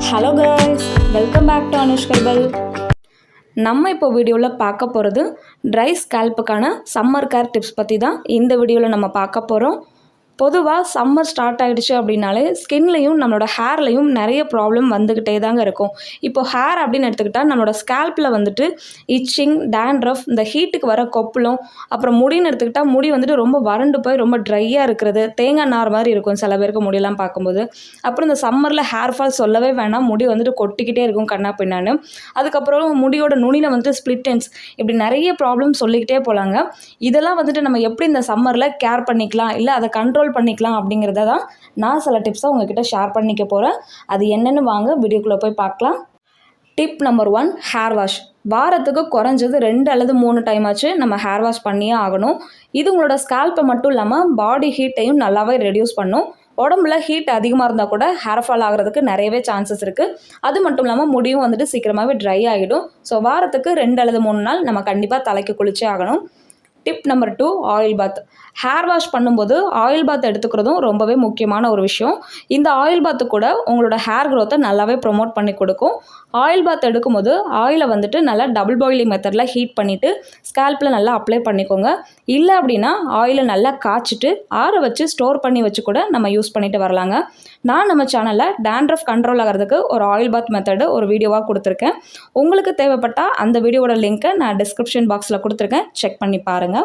Hello girls welcome back to அனுஷ்கர்பல் நம்ம இப்போ வீடியோவில் பார்க்க போகிறது ட்ரை ஸ்கேல்ப்புக்கான சம்மர் கேர் டிப்ஸ் பற்றி தான் இந்த வீடியோவில் நம்ம பார்க்க போகிறோம் பொதுவாக சம்மர் ஸ்டார்ட் ஆகிடுச்சு அப்படின்னாலே ஸ்கின்லேயும் நம்மளோட ஹேர்லையும் நிறைய ப்ராப்ளம் வந்துக்கிட்டே தாங்க இருக்கும். இப்போ ஹேர் அப்படின்னு எடுத்துக்கிட்டால் நம்மளோட ஸ்கேல்ப்பில் வந்துட்டு இச்சிங் டேண்ட்ரஃப் இந்த ஹீட்டுக்கு வர கொப்பளம் அப்புறம் முடின்னு எடுத்துக்கிட்டால் முடி வந்துட்டு ரொம்ப வறண்டு போய் ரொம்ப ட்ரையாக இருக்கிறது தேங்காய் நார் மாதிரி இருக்கும் சில பேருக்கு முடியெல்லாம் பார்க்கும்போது. அப்புறம் இந்த சம்மரில் ஹேர் ஃபால் சொல்லவே வேணாம் முடி வந்துட்டு கொட்டிக்கிட்டே இருக்கும் கண்ணா பின்னான்னு. அதுக்கப்புறம் முடியோட நுனியில் வந்துட்டு ஸ்ப்ளிட்டன்ஸ் இப்படி நிறைய ப்ராப்ளம் சொல்லிக்கிட்டே போகலாங்க இதெல்லாம் வந்துட்டு நம்ம எப்படி இந்த சம்மரில் கேர் பண்ணிக்கலாம்? இல்லை அதை கண்ட்ரோல் பண்ணிக்கலாம் அப்படிங்கிறத தான் நான் சில டிப்ஸை உங்ககிட்ட ஷேர் பண்ணிக்க போகிறேன் அது என்னென்னு வாங்க வீடியோக்குள்ளே போய் பார்க்கலாம். Tip number one hair wash வாரத்துக்கு குறைஞ்சது ரெண்டு அல்லது மூணு டைம் ஆச்சு நம்ம ஹேர் வாஷ் பண்ணியே ஆகணும். இது உங்களோட ஸ்கேல்ப்பை மட்டும் இல்லாமல் பாடி ஹீட்டையும் நல்லாவே ரெடியூஸ் பண்ணும். உடம்புல ஹீட் அதிகமாக இருந்தால் கூட ஹேர் ஃபால் ஆகிறதுக்கு நிறையவே சான்சஸ் இருக்குது அது மட்டும் இல்லாமல் முடியும் வந்துட்டு சீக்கிரமாகவே ட்ரை ஆகிடும் ஸோ வாரத்துக்கு ரெண்டு அல்லது மூணு நாள் நம்ம கண்டிப்பாக தலைக்கு குளிச்சே ஆகணும். Tip number two oil bath hair wash பண்ணும்போது ஆயில் பாத் எடுத்துக்கிறதும் ரொம்பவே முக்கியமான ஒரு விஷயம். இந்த ஆயில் பாத்து கூட உங்களோட ஹேர் க்ரோத்தை நல்லாவே ப்ரொமோட் பண்ணி கொடுக்கும். ஆயில் பாத் எடுக்கும்போது ஆயிலை வந்துட்டு நல்லா டபுள் பாயிலிங் மெத்தடில் ஹீட் பண்ணிவிட்டு ஸ்கேல்பில் நல்லா அப்ளை பண்ணிக்கோங்க. இல்லை அப்படின்னா ஆயிலை நல்லா காய்ச்சிட்டு ஆற வச்சு ஸ்டோர் பண்ணி வச்சு கூட நம்ம யூஸ் பண்ணிட்டு வரலாங்க. நான் நம்ம சேனலில் டேண்ட்ரஃப் கண்ட்ரோல் ஆகிறதுக்கு ஒரு ஆயில் பாத் மெத்தடு ஒரு வீடியோவாக கொடுத்துருக்கேன். உங்களுக்கு தேவைப்பட்டால் அந்த வீடியோவோட லிங்க்கை நான் டிஸ்கிரிப்ஷன் பாக்ஸில் கொடுத்துருக்கேன். செக் பண்ணி பாருங்கள்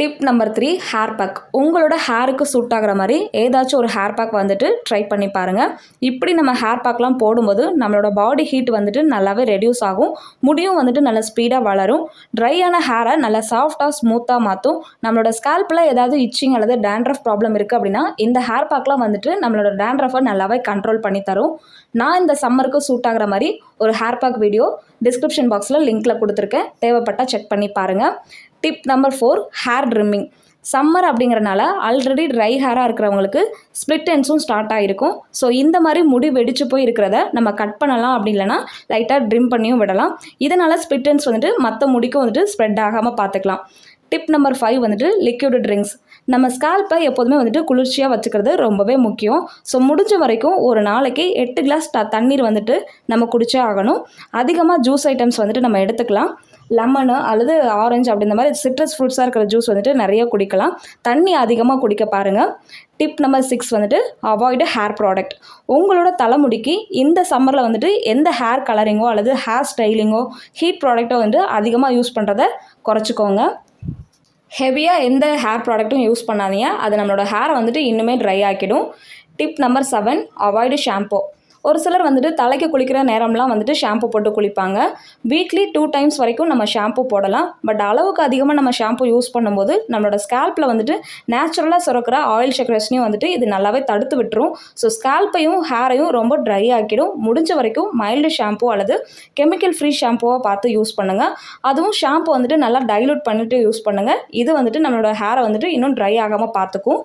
tip number three hair pack உங்களோட ஹேருக்கு சூட் ஆகிற மாதிரி ஏதாச்சும் ஒரு ஹேர் பேக் வந்துட்டு ட்ரை பண்ணி பாருங்கள் இப்படி நம்ம ஹேர் பேக்லாம் போடும்போது நம்மளோட பாடி ஹீட் வந்துட்டு நல்லாவே ரெடியூஸ் ஆகும். முடியும் வந்துட்டு நல்லா ஸ்பீடாக வளரும். ட்ரையான ஹேரை நல்லா சாஃப்டாக ஸ்மூத்தாக மாற்றும் நம்மளோட ஸ்கேல்பில் ஏதாவது இச்சிங் அல்லது டேண்ட்ரஃப் ப்ராப்ளம் இருக்குது அப்படின்னா இந்த ஹேர் பேக்லாம் வந்துட்டு நம்மளோட டேண்ட்ரஃபை நல்லாவே கண்ட்ரோல் பண்ணி தரும். நான் இந்த சம்மருக்கு சூட் ஆகிற மாதிரி ஒரு ஹேர் பேக் வீடியோ டிஸ்கிரிப்ஷன் பாக்ஸில் லிங்க்கில் கொடுத்துருக்கேன். தேவைப்பட்டால் செக் பண்ணி பாருங்கள் tip number four hair trimming summer அப்படிங்கிறனால ஆல்ரெடி ட்ரை ஹேராக இருக்கிறவங்களுக்கு ஸ்ப்ளிட் என்ஸும் ஸ்டார்ட் ஆகிருக்கும் ஸோ இந்த மாதிரி முடி வெடிச்சு போய் இருக்கிறத நம்ம கட் பண்ணலாம் அப்படி இல்லைனா லைட்டாக ட்ரிம் பண்ணியும் விடலாம். இதனால் ஸ்ப்ளிட் என்ஸ் வந்துட்டு மற்ற முடிக்கும் வந்துட்டு ஸ்ப்ரெட் ஆகாமல் பார்த்துக்கலாம் டிப் நம்பர் ஃபைவ் வந்துட்டு லிக்யூடு ட்ரிங்க்ஸ் நம்ம ஸ்கால்ப்பை எப்போதுமே வந்துட்டு குளிர்ச்சியாக வச்சுக்கிறது ரொம்பவே முக்கியம். ஸோ முடிஞ்ச வரைக்கும் ஒரு நாளைக்கு எட்டு கிளாஸ் த தண்ணீர் வந்துட்டு நம்ம குடிச்சே ஆகணும். அதிகமாக ஜூஸ் ஐட்டம்ஸ் வந்துட்டு நம்ம எடுத்துக்கலாம். லெமனு அல்லது ஆரஞ்சு அப்படி இந்த மாதிரி சிட்ரஸ் ஃப்ரூட்ஸாக இருக்கிற ஜூஸ் வந்துட்டு நிறைய குடிக்கலாம். தண்ணி அதிகமாக குடிக்க பாருங்கள் டிப் நம்பர் சிக்ஸ் வந்துட்டு அவாய்டு ஹேர் ப்ராடக்ட் உங்களோட தலைமுடிக்கு இந்த சம்மரில் வந்துட்டு எந்த ஹேர் கலரிங்கோ அல்லது ஹேர் ஸ்டைலிங்கோ ஹீட் ப்ராடக்ட்டோ வந்துட்டு அதிகமாக யூஸ் பண்ணுறத குறைச்சிக்கோங்க. ஹெவியாக எந்த ஹேர் ப்ராடக்ட்டும் யூஸ் பண்ணாதீங்க. அது நம்மளோட ஹேரை வந்துட்டு இன்னுமே dry ஆக்கிடும். Tip number seven avoid shampoo ஒரு சிலர் வந்துட்டு தலைக்கு குளிக்கிற நேரம்லாம் வந்துட்டு ஷாம்பு போட்டு குளிப்பாங்க. வீக்லி டூ டைம்ஸ் வரைக்கும் நம்ம ஷாம்பு போடலாம். பட் அளவுக்கு அதிகமாக நம்ம ஷாம்பு யூஸ் பண்ணும்போது நம்மளோட ஸ்கேல்ப்பில் வந்துட்டு நேச்சுரலாக சுரக்கிற ஆயில் செக்ரேஷனையும் வந்துட்டு இது நல்லாவே தடுத்து விட்டுரும். ஸோ ஸ்கேல்ப்பையும் ஹேரையும் ரொம்ப ட்ரை ஆக்கிடும். முடிஞ்ச வரைக்கும் மைல்டு ஷாம்பு அல்லது கெமிக்கல் ஃப்ரீ ஷாம்புவை பார்த்து யூஸ் பண்ணுங்கள் அதுவும் ஷாம்பு வந்துட்டு நல்லா டைலூட் பண்ணிவிட்டு யூஸ் பண்ணுங்கள் இது வந்துட்டு நம்மளோட ஹேரை வந்துட்டு இன்னும் ட்ரை ஆகாமல் பார்த்துக்கும்.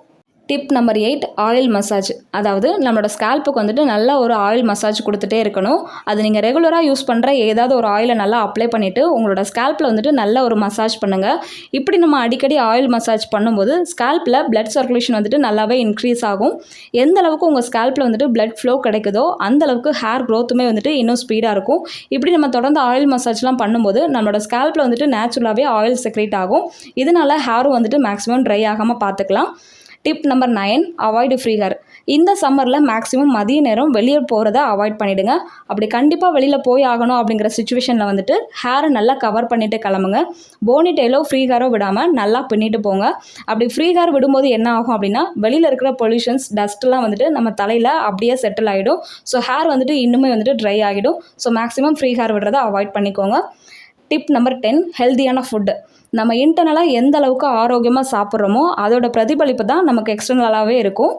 Tip number eight oil massage அதாவது நம்மளோட ஸ்கேல்ப்புக்கு வந்துட்டு நல்ல ஒரு ஆயில் மசாஜ் கொடுத்துட்டே இருக்கணும். அது நீங்கள் ரெகுலராக யூஸ் பண்ணுற ஏதாவது ஒரு ஆயிலை நல்லா அப்ளை பண்ணிவிட்டு உங்களோட ஸ்கேல்ப்பில் வந்துட்டு நல்ல ஒரு மசாஜ் பண்ணுங்கள் இப்படி நம்ம அடிக்கடி ஆயில் மசாஜ் பண்ணும்போது ஸ்கேல்ப்பில் பிளட் சர்க்குலேஷன் வந்துட்டு நல்லாவே இன்க்ரீஸ் ஆகும். எந்த அளவுக்கு உங்கள் ஸ்கேல்ப்பில் வந்துட்டு பிளட் ஃப்ளோ கிடைக்குதோ அந்த அளவுக்கு ஹேர் க்ரோத்துமே வந்துட்டு இன்னும் ஸ்பீடாக இருக்கும். இப்படி நம்ம தொடர்ந்து ஆயில் மசாஜ்லாம் பண்ணும்போது நம்மளோட ஸ்கேல்ப்பில் வந்துட்டு நேச்சுரலாகவே ஆயில் செக்ரேட் ஆகும். இதனால் ஹேரும் வந்துட்டு மேக்ஸிமம் ட்ரை ஆகாமல் பார்த்துக்கலாம் tip number nine avoid free hair இந்த சம்மரில் மேக்ஸிமம் மதிய நேரம் வெளியே போகிறத அவாய்ட் பண்ணிவிடுங்க அப்படி கண்டிப்பாக வெளியில் போய் ஆகணும் அப்படிங்கிற சுச்சுவேஷனில் வந்துட்டு ஹேரை நல்லா கவர் பண்ணிவிட்டு கிளம்புங்க. போனி டெய்லோ ஃப்ரீ ஹேரோ விடாமல் நல்லா பின்னிட்டு போங்க. அப்படி ஃப்ரீ ஹேர் விடும்போது என்ன ஆகும் அப்படின்னா வெளியில் இருக்கிற பொல்யூஷன்ஸ் டஸ்ட்லாம் வந்துட்டு நம்ம தலையில் அப்படியே செட்டில் ஆகிடும் ஸோ ஹேர் வந்துட்டு இன்னுமே வந்துட்டு ட்ரை ஆகிடும். ஸோ மேக்ஸிமம் ஃப்ரீ ஹேர் விடுறத அவாய்ட் பண்ணிக்கோங்க. டிப் நம்பர் டென் ஹெல்த்தியான ஃபுட்டு நம்ம இன்டர்னலாக எந்த அளவுக்கு ஆரோக்கியமாக சாப்பிட்றோமோ அதோட பிரதிபலிப்பு தான் நமக்கு எக்ஸ்டர்னலாகவே இருக்கும்.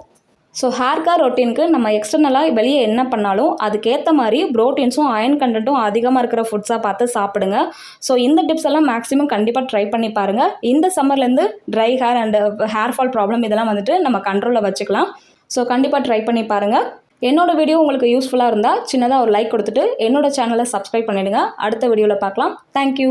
ஸோ ஹேர் கேர் ரொட்டீனுக்கு நம்ம எக்ஸ்டர்னலாக வெளியே என்ன பண்ணாலும் அதுக்கேற்ற மாதிரி ப்ரோட்டீன்ஸும் அயன் கண்டென்ட்டும் அதிகமாக இருக்கிற ஃபுட்ஸாக பார்த்து சாப்பிடுங்க. ஸோ இந்த டிப்ஸ் எல்லாம் மேக்ஸிமம் கண்டிப்பாக ட்ரை பண்ணி பாருங்கள் இந்த சம்மர்லேருந்து dry hair and hair fall problem இதெல்லாம் வந்துட்டு நம்ம கண்ட்ரோலில் வச்சுக்கலாம். ஸோ கண்டிப்பாக ட்ரை பண்ணி பாருங்கள் என்னோட வீடியோ உங்களுக்கு யூஸ்ஃபுல்லாக இருந்தால் சின்னதாக ஒரு லைக் கொடுத்துட்டு என்னோட சேனலை சப்ஸ்கிரைப் பண்ணிவிடுங்க அடுத்த வீடியோவில் பார்க்கலாம். தேங்க்யூ